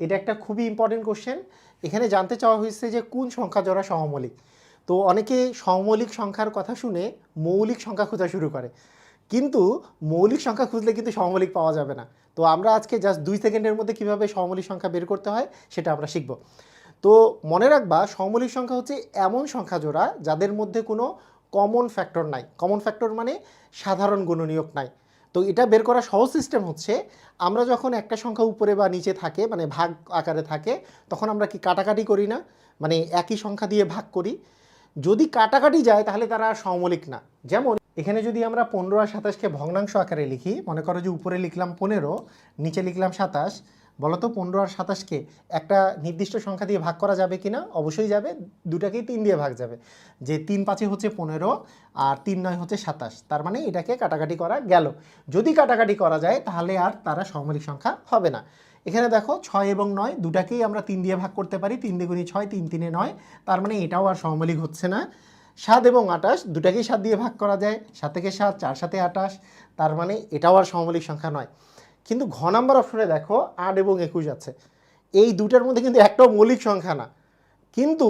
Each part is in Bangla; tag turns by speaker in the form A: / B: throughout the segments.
A: এটা একটা খুবই ইম্পর্টেন্ট কোশ্চেন এখানে জানতে চাওয়া হয়েছে যে কোন সংখ্যা জোড়া সহমৌলিক তো অনেকে সহমৌলিক সংখ্যার কথা শুনে মৌলিক সংখ্যা খোঁজা শুরু করে। কিন্তু মৌলিক সংখ্যা খুঁজলে কিন্তু সহমৌলিক পাওয়া যাবে না। তো আমরা আজকে জাস্ট দুই সেকেন্ডের মধ্যে কীভাবে সহমৌলিক সংখ্যা বের করতে হয় সেটা আমরা শিখব। তো মনে রাখবা সহমৌলিক সংখ্যা হচ্ছে এমন সংখ্যা জোড়া যাদের মধ্যে কোনো কমন ফ্যাক্টর নাই। কমন ফ্যাক্টর মানে সাধারণ গুণনীয়ক নাই। তো এটা বের করা সহজ সিস্টেম হচ্ছে, আমরা যখন একটা সংখ্যা উপরে বা নিচে থাকে মানে ভাগ আকারে থাকে, তখন আমরা কি কাটাকাটি করি না? মানে একই সংখ্যা দিয়ে ভাগ করি। যদি কাটাকাটি যায়, তাহলে তারা সমলিক না। যেমন, এখানে যদি আমরা পনেরো আর সাতাশকে ভগ্নাংশ আকারে লিখি, মনে করো যে উপরে লিখলাম পনেরো, নিচে লিখলাম সাতাশ বলতো পনেরো আর সাতাশকে একটা নির্দিষ্ট সংখ্যা দিয়ে ভাগ করা যাবে কি না অবশ্যই যাবে। দুটাকেই তিন দিয়ে ভাগ যাবে। যে তিন পাঁচে হচ্ছে পনেরো আর তিন নয় হচ্ছে সাতাশ। তার মানে এটাকে কাটাকাটি করা গেল। যদি কাটাকাটি করা যায়, তাহলে আর তারা সমমৌলিক সংখ্যা হবে না। এখানে দেখো, ছয় এবং নয় দুটাকেই আমরা তিন দিয়ে ভাগ করতে পারি। তিন দ্বিগুণী ছয়, তিন তিনে নয়। তার মানে এটাও আর সমমৌলিক হচ্ছে না। সাত এবং আটাশ দুটাকেই সাত দিয়ে ভাগ করা যায়। সাত থেকে সাত, চার সাথে আটাশ তার মানে এটাও আর সমমৌলিক সংখ্যা নয়। কিন্তু ঘ নাম্বার অপশনে দেখো আট এবং একুশ আছে। এই দুটার মধ্যে কিন্তু একটাও মৌলিক সংখ্যা না। কিন্তু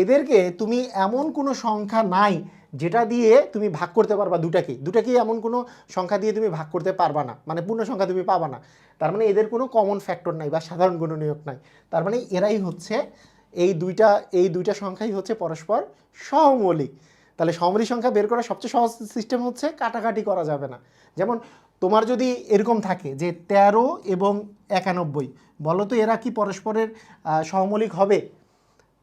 A: এদেরকে তুমি এমন কোনো সংখ্যা নাই যেটা দিয়ে তুমি ভাগ করতে পারবা দুটাকেই দুটাকেই এমন কোনো সংখ্যা দিয়ে তুমি ভাগ করতে পারবা না। মানে পূর্ণ সংখ্যা তুমি পাবা না। তার মানে এদের কোনো কমন ফ্যাক্টর নাই বা সাধারণ কোনো নিয়োগ নাই। তার মানে এরাই হচ্ছে এই দুইটা এই দুইটা সংখ্যাই হচ্ছে পরস্পর সহমৌলিক তাহলে সমমৌলিক সংখ্যা বের করার সবচেয়ে সহজ সিস্টেম হচ্ছে কাটাকাটি করা যাবে না। যেমন তোমার যদি এরকম থাকে যে তেরো এবং একানব্বই, বলো তো এরা কি পরস্পরের সহমৌলিক হবে?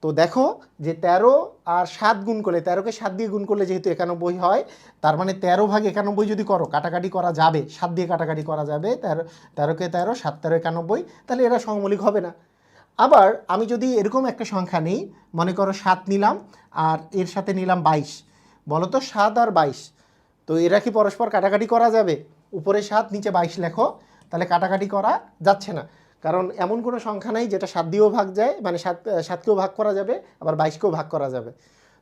A: তো দেখো যে তেরো আর সাত গুণ করলে, তেরোকে সাত দিয়ে গুণ করলে যেহেতু একানব্বই হয়, তার মানে তেরো ভাগ একানব্বই যদি করো, কাটাকাটি করা যাবে, সাত দিয়ে কাটাকাটি করা যাবে, তেরো, তেরোকে তেরো, সাত, তেরো, একানব্বই, তাহলে এরা সমমৌলিক হবে না। আবার আমি যদি এরকম একটা সংখ্যা নিই, মনে করো সাত নিলাম, আর এর সাথে নিলাম বাইশ বলো তো সাত আর বাইশ। তো এরা কি পরস্পর কাটাকাটি করা যাবে? উপরে সাত, নিচে বাইশ লেখো। তাহলে কাটাকাটি করা যাচ্ছে না। কারণ এমন কোনো সংখ্যা নাই যেটা সাত দিয়েও ভাগ যায় মানে সাত সাতকেও ভাগ করা যাবে, আবার বাইশকেও ভাগ করা যাবে।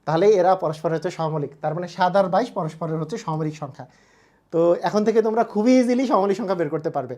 A: তাহলে এরা পরস্পরের হচ্ছে সমলিক। তার মানে সাত আর বাইশ পরস্পরের হচ্ছে সমলিক সংখ্যা। তো এখন থেকে তোমরা খুবই ইজিলি সমলিক সংখ্যা বের করতে পারবে।